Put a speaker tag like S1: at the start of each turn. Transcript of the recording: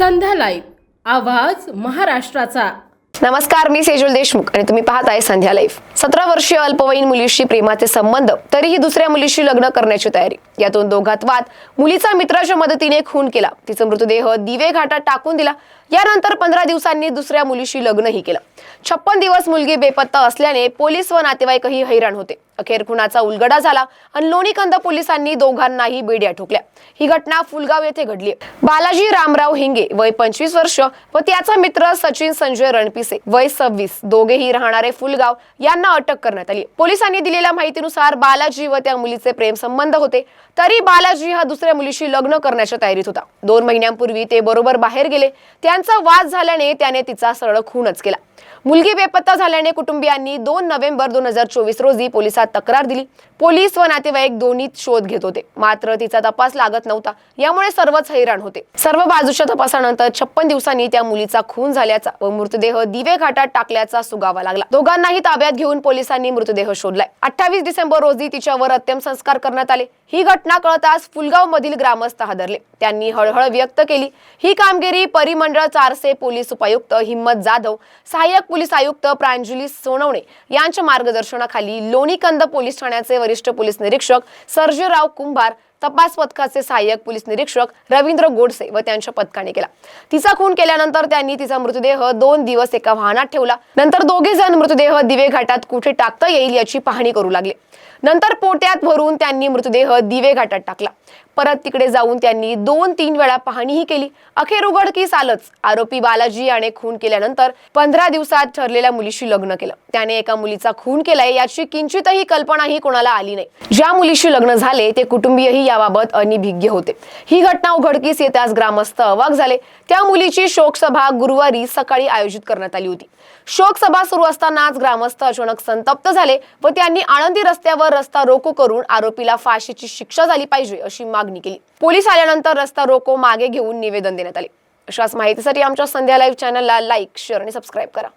S1: संध्या live आवाज महाराष्ट्राचा.
S2: नमस्कार मी सेजुल देशमुख आणि तुम्ही पाहताय संध्या लाईव्ह. सतरा वर्षीय अल्पवयीन मुलीशी प्रेमाचे संबंध तरीही दुसऱ्या मुलीशी लग्न करण्याची तयारी. यातून दोघात वाद. मुलीचा मित्राच्या मदतीने खून केला. तिचा मृतदेह दिवे घाटात टाकून दिला. यानंतर पंधरा दिवसांनी दुसऱ्या मुलीशी लग्नही केलं. छप्पन दिवस मुलगी बेपत्ता असल्याने पोलीस व नातेवाईकही हैराण होते. अखेर खुनाचा उलगडा झाला आणि लोणीकंद पोलिसांनी दोघांनाही बेड्या ठोकल्या. ही घटना फुलगाव येथे घडली बालाजी रामराव हिंगे वय पंचवीस वर्ष व त्याचा मित्र सचिन संजय रणपिसे वय सव्वीस. दोघेही राहणारे फुलगाव यांना अटक करण्यात आली. पोलिसांनी दिलेल्या माहितीनुसार बालाजी व त्या मुलीचे प्रेम संबंध होते. तरी बालाजी हा दुसऱ्या मुलीशी लग्न करण्याच्या तयारीत होता. दोन महिन्यांपूर्वी ते बरोबर बाहेर गेले. त्यांचा वाद झाल्याने त्याने तिचा सरळ खूनच केला. मुलगी बेपत्ता झाल्याने कुटुंबियांनी दोन नोव्हेंबर दोन हजार चोवीस रोजी पोलिसात तक्रार दिली. पोलीस व नातेवाईक दोन्ही शोध घेत होते. मात्र तिचा तपास लागत नव्हता. यामुळे सर्वच हैराण होते. सर्व बाजूच्या तपासानंतर छप्पन दिवसांनी त्या मुलीचा खून झाल्याचा व मृतदेह दिवे घाटात टाकल्याचा सुगावा लागला. दोघांनाही ताब्यात घेऊन पोलिसांनी मृतदेह शोधलाय. अठ्ठावीस डिसेंबर रोजी तिच्यावर अंत्यसंस्कार करण्यात आले. ही घटना कळताच फुलगाव मधील ग्रामस्थ हादरले. त्यांनी हळहळ व्यक्त केली. ही कामगिरी परिमंडळ चारसे पोलीस उपायुक्त हिम्मत जाधव सहाय्यक पोलीस आयुक्त प्रांजली सोनवणे यांच्या मार्गदर्शनाखाली लोणीकंद पोलीस ठाण्याचे वरिष्ठ पोलीस निरीक्षक सर्जेराव कुंभार तपास पथकाचे सहाय्यक पोलीस निरीक्षक रवींद्र गोडसे व त्यांच्या पथकाने केला. तिचा खून केल्यानंतर त्यांनी तिचा मृतदेह दोन दिवस एका वाहनात ठेवला. नंतर दोघे जण मृतदेह दिवे घाटात कुठे टाकता येईल याची पाहणी करू लागले. नंतर पोट्यात भरून त्यांनी मृतदेह दिवे घाटात टाकला. परत तिकडे जाऊन त्यांनी दोन तीन वेळा पाहणीही केली. अखेर उघडकीस आलंच. आरोपी बालाजी याने खून केल्यानंतर पंधरा दिवसात ठरलेल्या मुलीशी लग्न केलं. त्याने एका मुलीचा खून केलाय याची किंचितही कल्पनाही कोणाला आली नाही. ज्या मुलीशी लग्न झाले ते कुटुंबीयही याबाबत अनिभिज्ञ होते. ही घटना उघडकीस येताच ग्रामस्थ अवाक झाले. त्या मुलीची शोकसभा गुरुवारी सकाळी आयोजित करण्यात आली होती. शोकसभा सुरू असतानाच ग्रामस्थ अचानक संतप्त झाले व त्यांनी आळंदी रस्त्यावर रस्ता रोको करून आरोपीला फाशीची शिक्षा झाली पाहिजे अशी मागणी केली. पोलीस आल्यानंतर रस्ता रोको मागे घेऊन निवेदन देण्यात आले. अशाच माहितीसाठी आमच्या संध्या लाईव्ह चॅनलला लाईक शेअर आणि सबस्क्राईब करा.